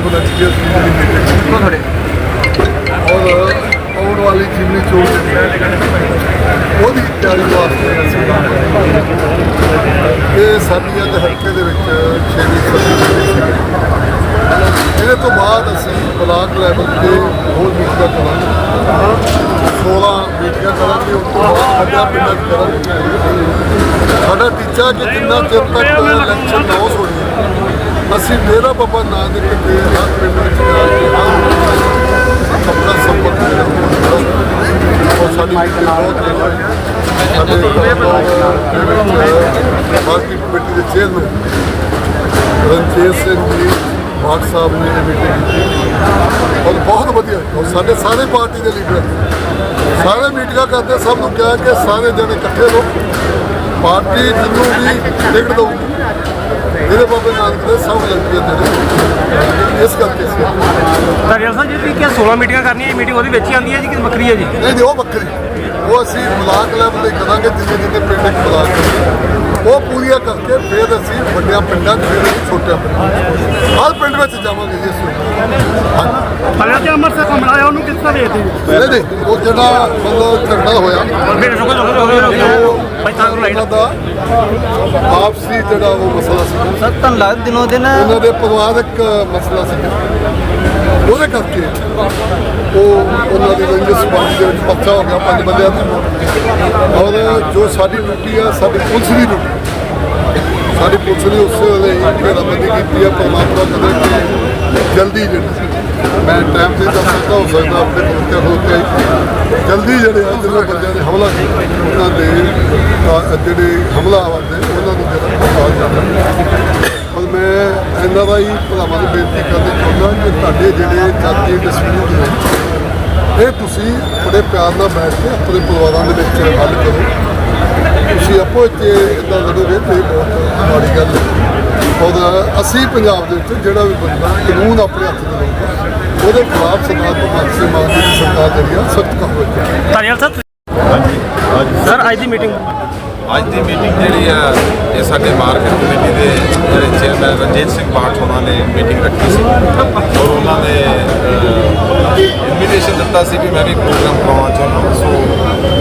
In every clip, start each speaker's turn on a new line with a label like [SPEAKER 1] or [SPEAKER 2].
[SPEAKER 1] Volunteers ਦੀ ਜਿਹੜੀ meeting
[SPEAKER 2] ਤੁਹਾਡੇ?
[SPEAKER 1] ਔਰ ਆਉਣ ਵਾਲੀ ਜਿਮਨੀ ਚੋਣ ਉਹਦੀ ਤਿਆਰੀ ਵਾਸਤੇ ਅਸੀਂ ਇਹ ਸਾਡੀ ਅੱਜ ਹਲਕੇ ਦੇ ਵਿੱਚ ਛੇਵੀਂ ਸੱਤਵੀਂ ਸੀ ਇਹਦੇ ਤੋਂ ਬਾਅਦ ਅਸੀਂ ਬਲਾਕ ਲੈਵਲ ਤੇ ਹੋਰ ਮੀਟਿੰਗਾਂ ਕਰਾਂਗੇ। 16 ਮੀਟਿੰਗਾਂ ਕਰਾਂਗੇ ਉਸ ਤੋਂ ਬਾਅਦ ਅੱਡਾ ਪਿੰਡਾਂ ਕਰਾਂਗੇ। ਸਾਡਾ ਟੀਚਾ ਕਿ ਜਿੰਨਾ ਚਿਰ ਤੱਕ ਇਲੈਕਸ਼ਨ ਨਾ ਹੋ ਹੋਣੀ ਅਸੀਂ ਮੇਰਾ ਬਾਬਾ ਨਾ ਦੇ ਹਰ ਪਿੰਡ ਵਿੱਚ ਜਾ ਕੇ ਹਰ ਆਪਣਾ ਸੰਪਰਕ ਕਰਾਂਗੇ ਔਰ ਸਾਡੀ ਬਹੁਤ ਸਾਡੇ ਬਾਕੀ ਕਮੇਟੀ ਦੇ ਚੇਅਰਮੈਨ ਰਣਜੀਤ ਸਿੰਘ ਜੀ ਬਾਟ ਸਾਹਿਬ ਨੇ ਮੀਟਿੰਗ ਕੀਤੀ। ਔਰ ਬਹੁਤ ਵਧੀਆ। ਔਰ ਸਾਡੇ ਸਾਰੇ ਪਾਰਟੀ ਦੇ ਲੀਡਰ ਸਾਰੇ ਮੀਟਿੰਗਾਂ ਕਰਦੇ ਸਭ ਨੂੰ ਕਿਹਾ ਕਿ ਸਾਰੇ ਜਣੇ ਇਕੱਠੇ ਰਹੋ। ਪਾਰਟੀ ਜਿਹਨੂੰ ਵੀ ਟਿਕਟ ਦਊਗੀ ਇਹਦੇ ਬਾਬੇ ਨਾਨਕ ਦੇ ਸਭ ਲੰਗੇ ਜਿਹੜੇ ਇਸ ਕਰਕੇ ਸੀ
[SPEAKER 2] ਸਾਹਿਬ ਜੀ ਤੁਸੀਂ ਕਿਹਾ 16 ਮੀਟਿੰਗਾਂ ਕਰਨੀਆਂ ਇਹ ਮੀਟਿੰਗ ਉਹਦੇ ਵਿੱਚ ਹੀ ਆਉਂਦੀ ਹੈ ਜੀ ਕਿ ਵੱਖਰੀ ਹੈ ਜੀ?
[SPEAKER 1] ਨਹੀਂ ਨਹੀਂ ਉਹ ਵੱਖਰੀ। ਉਹ ਅਸੀਂ ਬਲਾਕ ਲੈਵਲ ਤੇ ਕਰਾਂਗੇ ਜਿੰਨੇ ਜਿੰਨੇ ਪਿੰਡ ਇੱਕ ਬਲਾਕ। ਉਹ ਪੂਰੀਆਂ ਕਰਕੇ ਫਿਰ ਅਸੀਂ ਵੱਡਿਆਂ ਪਿੰਡਾਂ 'ਚ ਫਿਰ ਪਿੰਡਾਂ। ਹਰ ਪਿੰਡ ਵਿੱਚ ਜਾਵਾਂਗੇ ਜੀ ਅਸੀਂ
[SPEAKER 2] ਪਹਿਲਾਂ ਤੇ ਅੰਮ੍ਰਿਤਸਰ ਹਮਲਾ ਆਇਆ ਉਹਨੂੰ ਕਿਸ ਤਰ੍ਹਾਂ ਦੇਖਦੇ
[SPEAKER 1] ਨਹੀਂ ਨਹੀਂ ਉਹ ਜਿਹੜਾ ਮਤਲਬ ਝਗੜਾ ਹੋਇਆ
[SPEAKER 2] ਫਿਰ ਰੁਕੋ ਰੁਕੋ ਰੁਕੋ ਤਾਂ ਕਰੋ ਲਾਈਟ।
[SPEAKER 1] ਉਹਨਾਂ ਦਾ ਆਪਸੀ ਜਿਹੜਾ ਉਹ ਮਸਲਾ ਸੀ।
[SPEAKER 3] ਸਰ ਤੁਹਾਨੂੰ ਦਿਨੋਂ ਦਿਨ।
[SPEAKER 1] ਉਹਨਾਂ ਦੇ ਪਰਿਵਾਰਕ ਮਸਲਾ ਸੀ। ਉਹਦੇ ਕਰਕੇ ਉਹ ਉਹਨਾਂ ਦੀ ਰੰਜਿਸ਼ ਪਾਰਟੀ ਦੇ ਵਿੱਚ ਪੱਥਾ ਹੋ ਗਿਆ ਪੰਜ ਬੰਦਿਆਂ ਦਾ। ਔਰ ਜੋ ਸਾਡੀ ਡਿਊਟੀ ਆ, ਸਾਡੀ ਪੁਲਿਸ ਦੀ ਡਿਊਟੀ ਸਾਡੀ ਪੁਲਿਸ ਨੇ ਉਸ ਵੇਲੇ ਘੇਰਾਬੰਦੀ ਕੀਤੀ ਆ, ਪਰਮਾਤਮਾ ਕਦੇ ਕਿ ਜਲਦੀ ਜਿਹੜੀ ਮੈਂ ਟਾਈਮ ਤੇ ਤਾਂ ਪਤਾ ਹੋ ਸਕਦਾ ਆਪਣੇ ਕੋਲ ਹੋ ਕੇ ਜਲਦੀ ਜਿਹੜੇ ਆ ਜਿਹਨਾਂ ਬੰਦਿਆਂ ਨੇ ਹਮਲਾ ਕੀਤਾ, ਉਹਨਾਂ ਦੇ ਜਿਹੜੇ ਹਮਲਾ ਆਵਾਜ਼ ਉਹਨਾਂ ਨੂੰ ਜਿਹੜਾ ਇਹਨਾਂ ਦਾ ਹੀ ਭਰਾਵਾਂ ਨੂੰ ਬੇਨਤੀ ਕਰਨੀ ਚਾਹੁੰਦਾ ਕਿ ਤੁਹਾਡੇ ਜਿਹੜੇ ਜਾਤੀ ਡਿਸਪਿਊਟ ਨੇ ਇਹ ਤੁਸੀਂ ਬੜੇ ਪਿਆਰ ਨਾਲ ਬੈਠ ਕੇ ਆਪਣੇ ਪਰਿਵਾਰਾਂ ਦੇ ਵਿੱਚ ਹੱਲ ਕਰੋ। ਤੁਸੀਂ ਆਪੋ ਵਿੱਚ ਇਦਾਂ ਲੜੋਗੇ ਤੇ ਬਹੁਤ ਮਾੜੀ ਗੱਲ ਹੈ। ਔਰ ਅਸੀਂ ਪੰਜਾਬ ਦੇ ਵਿੱਚ ਜਿਹੜਾ ਵੀ ਬੰਦਾ ਕਾਨੂੰਨ ਆਪਣੇ ਹੱਥ 'ਚ ਲਊਗਾ ਉਹਦੇ ਖਿਲਾਫ ਸਰਕਾਰ ਭਗਵੰਤ ਸਿੰਘ ਮਾਨ ਦੀ ਸਰਕਾਰ ਜਿਹੜੀ ਆ ਸਖਤ ਕਾਰਵਾਈ
[SPEAKER 2] ਧਾਰੀਵਾਲ ਸਾਹਿਬ ਸਰ ਅੱਜ ਦੀ ਮੀਟਿੰਗ
[SPEAKER 4] ਅੱਜ ਦੀ ਮੀਟਿੰਗ ਜਿਹੜੀ ਆ, ਇਹ ਸਾਡੇ ਮਾਰਕੀਟ ਕਮੇਟੀ ਦੇ ਜਿਹੜੇ ਚੇਅਰਮੈਨ ਰਣਜੀਤ ਸਿੰਘ ਬਾਠ ਉਹਨਾਂ ਨੇ ਮੀਟਿੰਗ ਰੱਖੀ ਸੀ। ਔਰ ਉਹਨਾਂ ਨੇ ਇਨਵੀਟੇਸ਼ਨ ਦਿੱਤਾ ਸੀ ਵੀ ਮੈਂ ਵੀ ਪ੍ਰੋਗਰਾਮ ਕਰਾਉਣਾ ਚਾਹੁੰਦਾ ਸੋ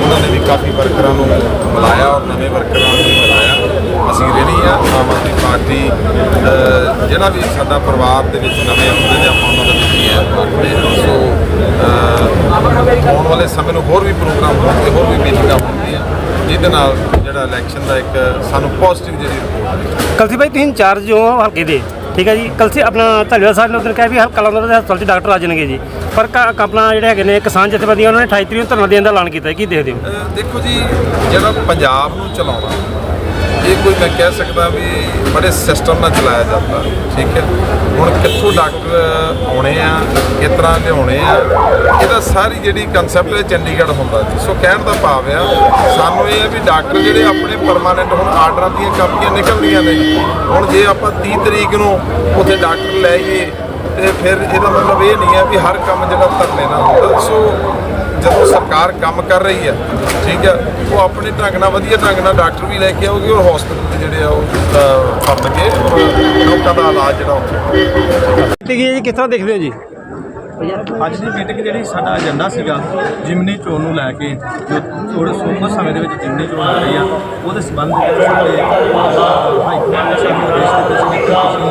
[SPEAKER 4] ਉਹਨਾਂ ਨੇ ਵੀ ਕਾਫੀ ਵਰਕਰਾਂ ਨੂੰ ਬੁਲਾਇਆ ਔਰ ਨਵੇਂ ਵਰਕਰਾਂ ਨੂੰ ਵੀ ਬੁਲਾਇਆ। ਅਸੀਂ ਰਹਿਣੀ ਆ, ਆਮ ਆਦਮੀ ਪਾਰਟੀ ਜਿਹੜਾ ਵੀ ਸਾਡਾ ਪਰਿਵਾਰ ਦੇ ਵਿੱਚ ਨਵੇਂ ਆਉਂਦੇ ਨੇ, ਆਪਾਂ ਉਹਨਾਂ ਦਾ ਦਿੱਤੀ ਹੈ। ਸੋ ਆਉਣ ਵਾਲੇ ਸਮੇਂ ਨੂੰ ਹੋਰ ਵੀ ਪ੍ਰੋਗਰਾਮ ਹੋਣਗੇ, ਹੋਰ ਵੀ ਮੀਟਿੰਗਾਂ ਹੋਣਗੀਆਂ, ਜਿਹਦੇ ਨਾਲ
[SPEAKER 2] ਕਲਸੀ ਭਾਈ ਤੁਸੀਂ ਇੰਚਾਰਜ ਹੋ ਹਲਕੇ ਦੇ ਠੀਕ ਹੈ ਜੀ ਕਲਸੀ ਆਪਣਾ ਧਾਲੀਵਾਲ ਸਾਹਿਬ ਨੇ ਉਦੋਂ ਕਿਹਾ ਵੀ ਹਲਕਾ ਲਾਉਂਦਾ ਤੇ ਹਸਪਤਾਲ 'ਚ ਡਾਕਟਰ ਆ ਜਾਣਗੇ ਜੀ ਪਰ ਕ- ਆਪਣਾ ਜਿਹੜੇ ਹੈਗੇ ਨੇ ਕਿਸਾਨ ਜਥੇਬੰਦੀਆਂ ਉਹਨਾਂ ਨੇ 28 ਤਰੀਕ ਨੂੰ ਧਰਨਾ ਦੇਣ ਦਾ ਐਲਾਨ ਕੀਤਾ ਹੈ। ਕੀ ਦੇਖਦੇ ਹੋ
[SPEAKER 4] ਅਹ ਦੇਖੋ ਜੀ ਜਿਹੜਾ ਪੰਜਾਬ ਨੂੰ ਚਲਾਉਣਾ ਇਹ ਕੋਈ ਮੈਂ ਕਹਿ ਸਕਦਾ ਵੀ ਬੜੇ ਸਿਸਟਮ ਨਾਲ ਚਲਾਇਆ ਜਾਂਦਾ, ਠੀਕ ਹੈ। ਹੁਣ ਕਿੱਥੋਂ ਡਾਕਟਰ ਆਉਣੇ ਆ, ਕਿਸ ਤਰ੍ਹਾਂ ਲਿਆਉਣੇ ਆ ਇਹਦਾ ਸਾਰੀ ਜਿਹੜੀ ਕਨਸੈਪਟ ਹੈ ਚੰਡੀਗੜ੍ਹ ਹੁੰਦਾ ਜੀ। ਸੋ ਕਹਿਣ ਦਾ ਭਾਵ ਆ, ਸਾਨੂੰ ਇਹ ਹੈ ਵੀ ਡਾਕਟਰ ਜਿਹੜੇ ਆਪਣੇ ਪਰਮਾਨੈਂਟ ਹੁਣ ਆਰਡਰਾਂ ਦੀਆਂ ਕਾਪੀਆਂ ਨਿਕਲਦੀਆਂ ਨੇ, ਹੁਣ ਜੇ ਆਪਾਂ 30 ਤਰੀਕ ਨੂੰ ਉੱਥੇ ਡਾਕਟਰ ਲੈ ਗਏ ਤੇ ਫਿਰ ਇਹਦਾ ਮਤਲਬ ਇਹ ਨਹੀਂ ਹੈ ਵੀ ਹਰ ਕੰਮ ਜਿਹੜਾ ਧਰਨੇ ਨਾਲ ਹੁੰਦਾ। ਸੋ ਜਦੋਂ ਸਰਕਾਰ ਕੰਮ ਕਰ ਰਹੀ ਹੈ ਠੀਕ ਹੈ ਉਹ ਆਪਣੇ ਢੰਗ ਨਾਲ ਵਧੀਆ ਢੰਗ ਨਾਲ ਡਾਕਟਰ ਵੀ ਲੈ ਕੇ ਆਉਗੀ ਔਰ ਹਸਪੀਟਲ ਜਿਹੜੇ ਆ ਉਹ ਫਰਦ ਕੇ ਲੋਕਾਂ ਦਾ ਇਲਾਜ ਜਿਹੜਾ ਉੱਥੇ
[SPEAKER 2] ਠੀਕ ਹੈ ਜੀ ਕਿਸ ਤਰ੍ਹਾਂ ਦੇਖਦੇ ਹੋ ਜੀ?
[SPEAKER 5] ਅੱਜ ਦੀ ਮੀਟਿੰਗ ਜਿਹੜੀ ਸਾਡਾ ਏਜੰਡਾ ਸੀਗਾ ਜਿਮਨੀ ਚੋਣ ਨੂੰ ਲੈ ਕੇ ਜੋ ਥੋੜੇ ਸੋਮਵਾਰ ਸਮੇਂ ਦੇ ਵਿੱਚ ਜਿਮਨੀ ਚੋਣ ਆ ਰਹੀ ਆ ਉਹਦੇ ਸੰਬੰਧ ਵਿੱਚ ਸਾਡੇ ਹਾਈ ਕਮਾਂਡ ਨੇ ਸਾਨੂੰ ਆਦੇਸ਼ ਦਿੱਤੇ ਸੀ ਕਿ ਤੁਸੀਂ ਅ,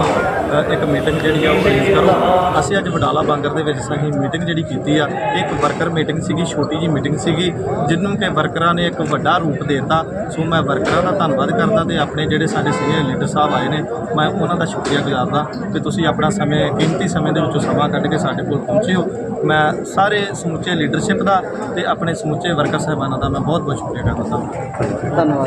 [SPEAKER 5] ਇੱਕ ਮੀਟਿੰਗ ਜਿਹੜੀ ਆ ਉਹ ਅਰੇਂਜ ਕਰੋ। ਅਸੀਂ ਅੱਜ ਬਟਾਲਾ ਬਾਂਗਰ ਦੇ ਵਿੱਚ ਅਸੀਂ ਮੀਟਿੰਗ ਜਿਹੜੀ ਕੀਤੀ ਆ ਇੱਕ ਵਰਕਰ ਮੀਟਿੰਗ ਸੀਗੀ, ਛੋਟੀ ਜੀ ਮੀਟਿੰਗ ਸੀਗੀ, ਜਿਹਨੂੰ ਕਿ ਵਰਕਰਾਂ ਨੇ ਇੱਕ ਵੱਡਾ ਰੂਪ ਦੇ ਦਿੱਤਾ। ਸੋ ਮੈਂ ਵਰਕਰਾਂ ਦਾ ਧੰਨਵਾਦ ਕਰਦਾ ਤੇ ਆਪਣੇ ਜਿਹੜੇ ਸਾਡੇ ਸੀਨੀਅਰ ਲੀਡਰ ਸਾਹਿਬ ਆਏ ਨੇ, ਮੈਂ ਉਹਨਾਂ ਦਾ ਸ਼ੁਕਰੀਆ ਗੁਜ਼ਾਰਦਾ ਕਿ ਤੁਸੀਂ ਆਪਣਾ ਸਮੇਂ ਕੀਮਤੀ ਸਮੇਂ ਦੇ ਵਿੱਚੋਂ ਸਮਾਂ ਕੱਢ ਕੇ ਸਾਡੇ ਕੋਲ ਪਹੁੰਚੇ ਹੋ। ਮੈਂ ਸਾਰੇ ਸਮੁੱਚੇ ਲੀਡਰਸ਼ਿਪ ਦਾ ਤੇ ਆਪਣੇ ਸਮੁੱਚੇ ਵਰਕਰ ਸਾਹਿਬਾਨਾਂ ਦਾ ਮੈਂ ਬਹੁਤ ਬਹੁਤ ਸ਼ੁਕਰੀਆ ਕਰਦਾ।
[SPEAKER 3] ਧੰਨਵਾਦ।